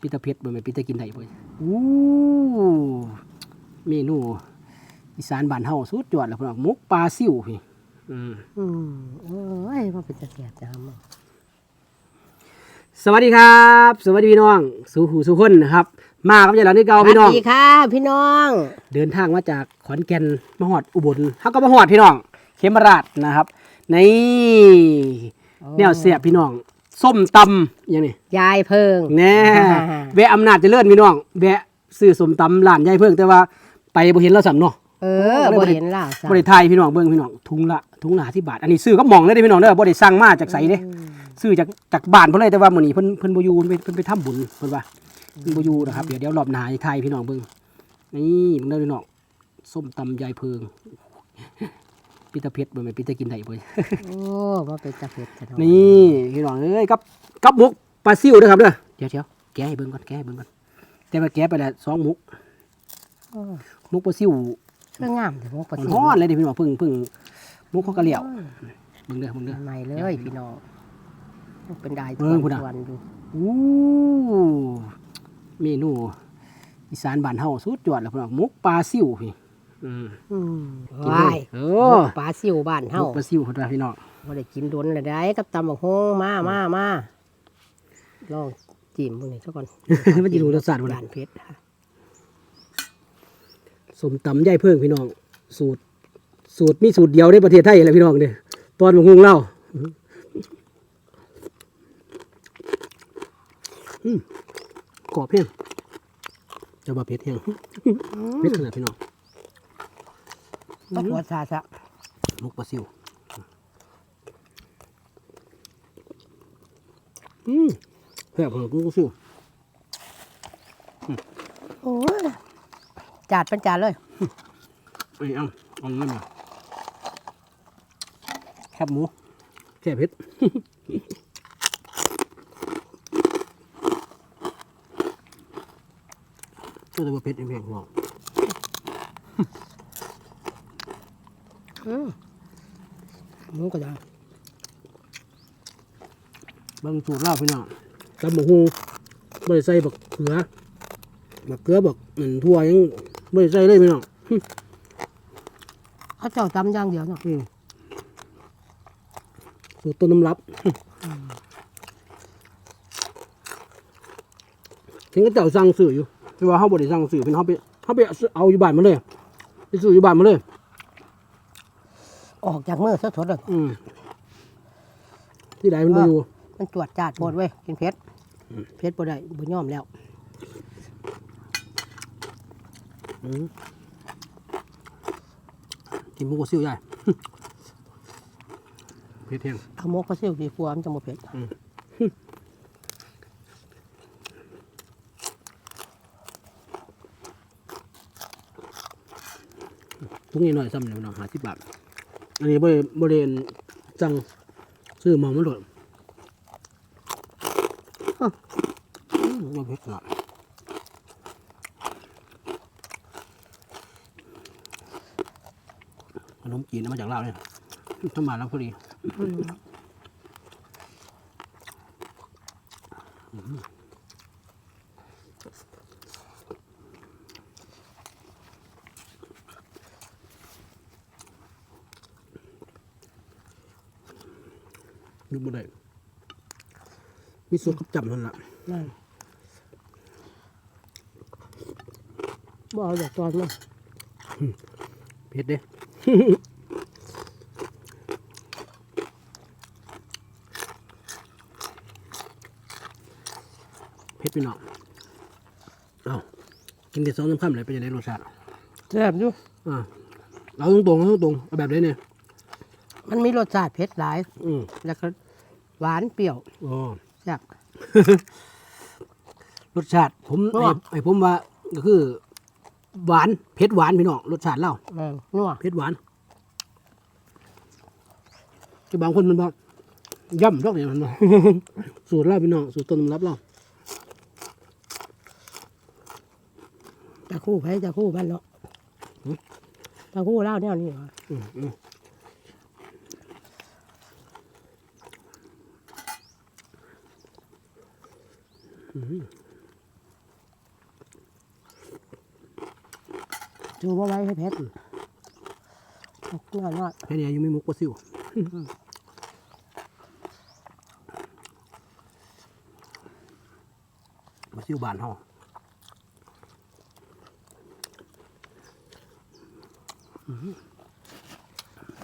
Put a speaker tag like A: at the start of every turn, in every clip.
A: ปิตาเพชรบ่แม่นปิตากินได้บ่อู้เมนูอีสานบ้านเฮาสุดยอดแล้วพี่น้องหมกปลาซิ่วพี่อืม
B: อืมโอ้ยมันเป็นจะแสบจ้ามั้ง
A: สวัสดีครับ สวัสดีพี่น้อง สู่หูสู่คนนะครับ มากับยายหลานนี่เก่าพี่น้อง
B: สวัสดีค่ะ พี่น้อง
A: เดินทางมาจากขอนแก่นมาฮอดอุบลเฮาก็มาฮอดพี่น้อง เขมราชนะครับ ในแนวเสียบพี่น้อง ส้มตำอย่างนี้
B: ยายเพิง
A: แน่แวะอำนาจเจริญพี่น้องแวะซื้อส้มตำร้านยายเพิ่งแต่ว่าไปบ่เห็นเราสำเนาะ
B: เออบ่เห็นล่ะจ้ะ
A: บ่ได้ทายพี่น้องเบิ่งพี่น้องถุงละถุงละที่บาทอันนี้ซื้อก็หมองเลยเด้อพี่น้องเด้อบ่ได้สั่งมาจากไสเด้ซื้อจากจากบ้านเพิ่นเลยแต่ว่ามื้อนี้เพิ่นเพิ่นบ่อยู่เพิ่นไปเพิ่นไปทำบุญเพิ่นว่าเพิ่นบ่อยู่นะครับเดี๋ยวเดี๋ยวรอบหน้าให้ทายพี่น้องเบิ่งนี่เบิ่งเด้อพี่น้องส้มตำยายเพิง ปิตาเพชรบ่แม่นปิตากินได้บ่
B: โอ้มาเป็นจะเผ็ดจ้ะเนาะ
A: นี่พี่น้องเอ้ยกับกับหมกปลาซิวนะครับเด้อเดี๋ยวเดี๋ยวแกะให้เบิ่งก่อนแกะให้เบิ่งก่อนแต่ว่าแกะไปแล้วสองหมก
B: โอ้
A: หมกปลาซิว
B: เสื้องามแต่พวกปลา
A: มัน
B: ซิว
A: ฮ้อนเลยเดิพี่น้องเพิ่งเพิ่งหมกเขากระเหลี่ยวเบิ่งเด้อเบิ่งเด้อ
B: ใหม่เลยพี่น้องมันเป็นได้
A: เบิ่งพุ่นน่ะ
B: วันอยู่
A: อู้เมนูอีสานบ้านเฮาสุดยอดแล้วพี่น้องหมกปลาซิวพี่ อืม
B: อืม
A: กิน
B: ว้า
A: เลย
B: ย
A: เอ
B: หม
A: อก
B: ปลาซิวบ้าน
A: หม
B: เฮาก
A: ปลาซิวพุ่นว่าพี่น้อง
B: บ่ได้กินโดนเลยได้กับตำบักฮงมามามาลองจิ้มพวกนี้ซะก่อน
A: มันสิรู้รสชาติบ่
B: ห
A: ล่ะ
B: วานเผ็ดค่ะ
A: สมตำยายเพิ่งพี่น้อง สูตร สูตรมีสูตรเดียวในประเทศไทยแหละพี่น้องเด้อตอนหมกฮุงเล่าอืมกรอบเพียงจะมาเผ็ดเพียงเผ็ดขนาดพี่น้อง
B: ก็หัวชาซะ
A: หมกปลาซิวอืมแซ่บเหรอกุ้งซิว
B: โอ้ยจาดเป็นจานเลย
A: ไอ้ยเอ้าเอาเงินมาแคบหมูแค่เผ็ดก็จะว่าเผ็ดเองเพียงหรอก
B: อืม หมูก็ได้
A: เบางสูตรเล่าพี่น้องตำบักฮูไม่ได้ใส่บักเขือบักเขือบักหนึ่งทั่วยังไม่ได้ใส่เลยพี่น้อง
B: เขาเจ้าตำอย่างเดียวเนาะ
A: อืมสูตรต้นน้ำรับถึงก็เจ้าสั่งซื้ออยู่แต่ว่าเขาบริสั่งซื้อเป็นเขาไปเขาไปเอาอยู่บ้านมาเลยไปซื้ออยู่บ้านมาเลย
B: ออกจากมือสดๆเลย
A: อืมที่ใดมันไปอยู่
B: มันจวดจาดหมดเว้ยกินเผ็ดเผ็ดบ่ได้บ่ยอมแล้ว
A: อืมกินหมูกระซิ่วใหญ่เผ็ดเที่ยง
B: เอาหมกปลาซิวกี่ฟัวมันจะบ่เผ็ด
A: ทุกนี้หน่อยซ้ำเลยพี่น้องหาสิบบาท อันนี้บริบริเวณสั่งซื้อมองมันโดดอ้าวอืมบ่เผ็ดขนาดขนมจีนมาจากลาวเนี่ยถ้ามาแล้วพอดี นึกบ่ได้มีสูตรกับจับนั่นแหละ
B: นั่นบ่เอาดอกตอนมา
A: เผ็ดเด้เผ็ดพี่น้องเอากินแต่สองน้ำข้ามเลยเป็นยังไงรสชาติ
B: แซ่บอยู่
A: อ่าเอาตรงๆเอาตรงๆเอาแบบนี้เนี่ย
B: มันมีรสชาติเผ็ดหลาย
A: อืม
B: แล้วก็ หวานเปรี้ยว
A: อ๋อ
B: แซ่บ
A: รสชาติ ผม
B: นั
A: ไอ้
B: ว
A: ไอ้ผมว่าก็คือ หวานเผ็ดหวานพี่น้องรสชาติเล่า
B: เออนัว
A: เผ็ดหวานจะบางคนมันบอกย่ำรอกเนี่ยมันบอกสูตรเล่าพี่น้องสูตรต้นตำรับเล่า
B: จะคู่ไผจะคู่มันเนาะจะคู่เล่าแนวนี้เหรอ จูว่าไว้ให้เพชรตกน้อยน้อย
A: แค่นี้ยังไม่มุกกว่าซิวมาซิวบานห้อง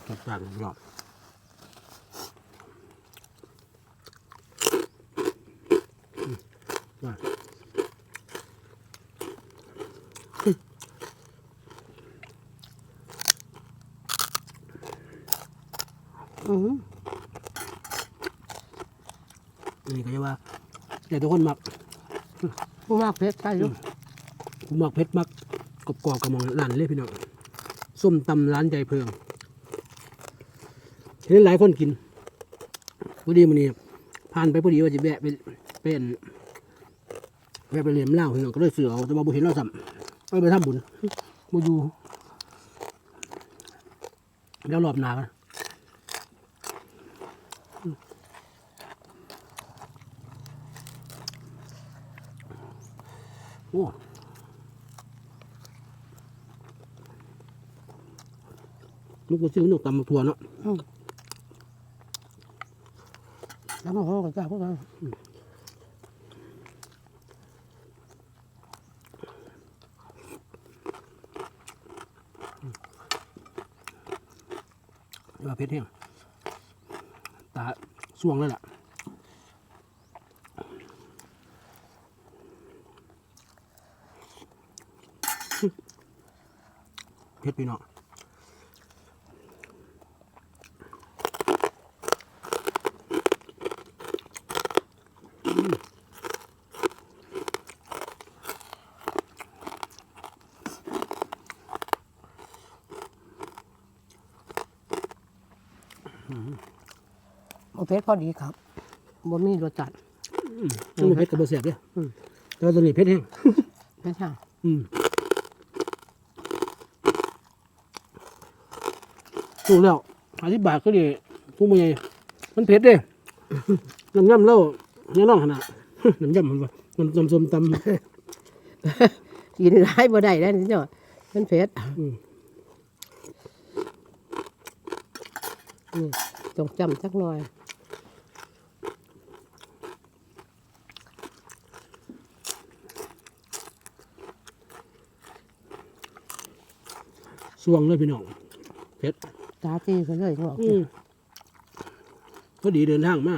A: ตัดต่างรอบ ว่า
B: อือ
A: อันนี้ก็จะว่าแต่ทุกคนมัก
B: ผู้มากเพชรใช่ลูก
A: ผมมักเผ็ดมักกรอบกรอบๆกับมองร้านเลยพี่น้องส้มตำร้านใจเพิงเห็นหลายคนกินพอดีมันนี่ผ่านไปพอดีว่าจะแวะไปเป็น แวะไปเรียมเหล้าพี่น้องก็เลยเสือเอาแต่ว่าบุเห็นเราสัมไม่ไปทำบุญบุอยู่เดี๋ยวรอบหนากันโอ้ลูกก็ซื้อหนูตำมาทัวเนาะ
B: แล้วมันห้อกับเจ้าพวกเรา
A: เดี๋ย ว่าเพชรแห้งตาส่วงเลยล่ะเพชรพี่น้อง
B: เพชรพอดีครับบ่มีรสจัด
A: ตัวนี้เพชรกับบะเสียบเนี่ย
B: อืม
A: แต่ว่าตัวนี้เพชรแห้ง
B: ไม่ใช่
A: อืมถูกแล้วอธิบายก็ดีผู้มือใหญ่มันเผ็ดเด้น้ำยำเล่าเนี่ยน้องขนาดน้ำยำมันว่าน้ำน้ำส้มตำ
B: กินหลายบ่ได้แล้วนี่เจ้ามันเพชร
A: อืม
B: นี่จงจำจักหน่อย
A: สวงเลยพี่น้องเผ็ด
B: ตาตีกันเลยบอก
A: อืมพอดีเดินทางมา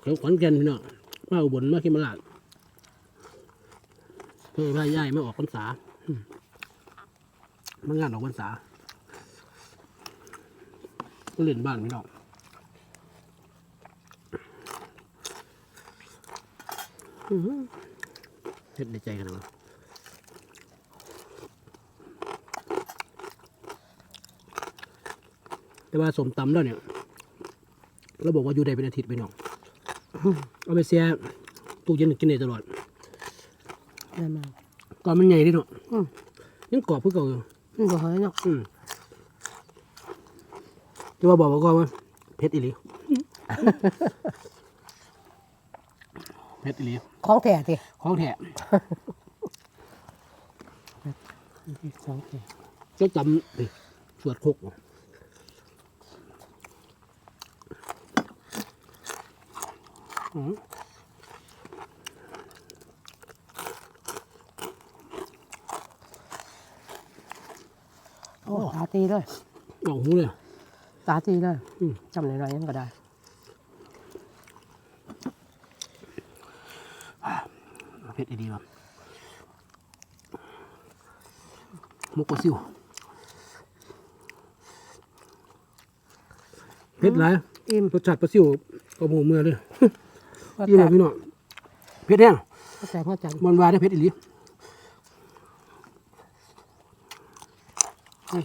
A: เขาขอนแก่นพี่น้องมาอุบลมาเขมราชเพื่อพาย่ายมาออกพรรษาอืมมางานออกพรรษาก็เล่นบ้านพี่น้องอื้อหือเผ็ดในใจกันนะ แต่ว่าสมตำแล้วเนี่ยเราบอกว่าอยู่ได้เป็นอาทิตย์ไปน้องเอาไปเสียตู้เย็นกินได้ตลอด
B: นั่นมา
A: ก่อนมันใหญ่ดิเนาะ
B: อืม
A: ยังกรอบเพื่อเก่าอยู่
B: มันบ่หอยเนาะ
A: อืมจะว่าบอกว่าก็ว่าเพชรอีหลีเพชรอีหลี
B: ของแท้ติ
A: ของแท้
B: ของแท้
A: เจ้าจำดิสวดคกบ่อืม
B: โอ้ตาตีเลย
A: ออกหูเลย
B: ตาตีเลย
A: อืม
B: จำหน่อยๆยังก็ได้
A: เพชรอีหลีว่ะมุกกระซิวเพชรหลาย
B: อิ่ม
A: รสชาติปลาซิวก็หมูเมื่อเลย
B: ก็
A: ยี่
B: แต่
A: ห้อพี่น้องเพชรแห้ง
B: ก็แต่ก็จัง
A: มันวายได้เพชรอีหลีอืม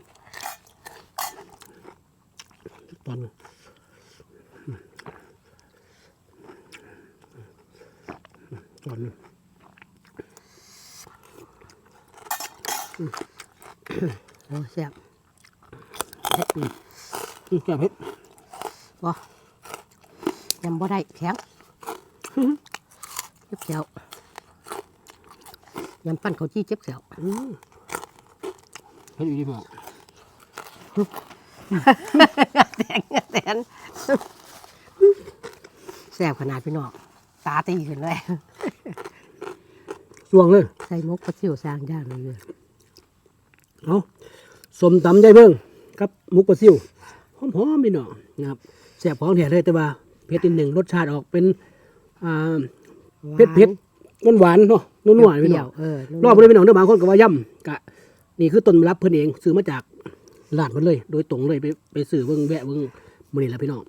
A: ตอนนึงตอนนึง
B: โอ้แซ่บ
A: อืมแก่เพชร
B: บ่ยำบ่ได้แข็ง เจ็บแขวยำปั้นเขาวจี้เจ็บแขว
A: อืมเฮ็ดอยู่ที่บอก
B: แตนแตนแซ่บขนาดพี่น้องตาตีขึ้นเลย
A: ช่วงเลย
B: ใส่มกปลาซิวสร้างย่างเลย
A: เอาสมตำได้เบิ่งกับหมุกปลาซิวหอมๆพี่น้องนะครับแซ่บของแท้เลยแต่ว่าเผ็ดนิดหนึ่งรสชาติออกเป็น อ่าเผ็ดเผ็ดหวานๆเนาะนัวๆ
B: เป
A: พี่
B: รี้
A: น้
B: ย
A: อ
B: ว
A: ง
B: เออ
A: รอบบ่ได้พี่น้องเด้อบางคนก็ว่าย่ำกะ นี่คือต้นรับเพิ่นเองซื้อมาจากร้านเพิ่นเลย โดยตรงเลยไปไปซื้อเบิ่งแวะเบิ่งมื้อนี้ล่ะพี่น้อง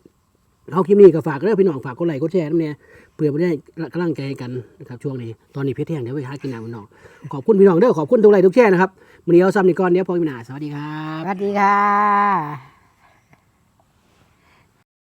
A: เอาคลิปนี้ก็ฝากเด้อพี่น้องฝากกดไลค์กดแชร์นำเนี่ยเพื่อบ่ได้กำลังใจกันนะครับช่วงนี้ตอนนี้เพชรแห้งเดี๋ยวไปหากินน้ำพี่น้องขอบคุณพี่น้องเด้อขอบคุณทุกไลค์ทุกแชร์นะครับมื้อนี้เอาซ้ำนี่ก่อนเดี๋ยวพอมีหน้าสวัสดีครับ
B: สวัสดีค่ะ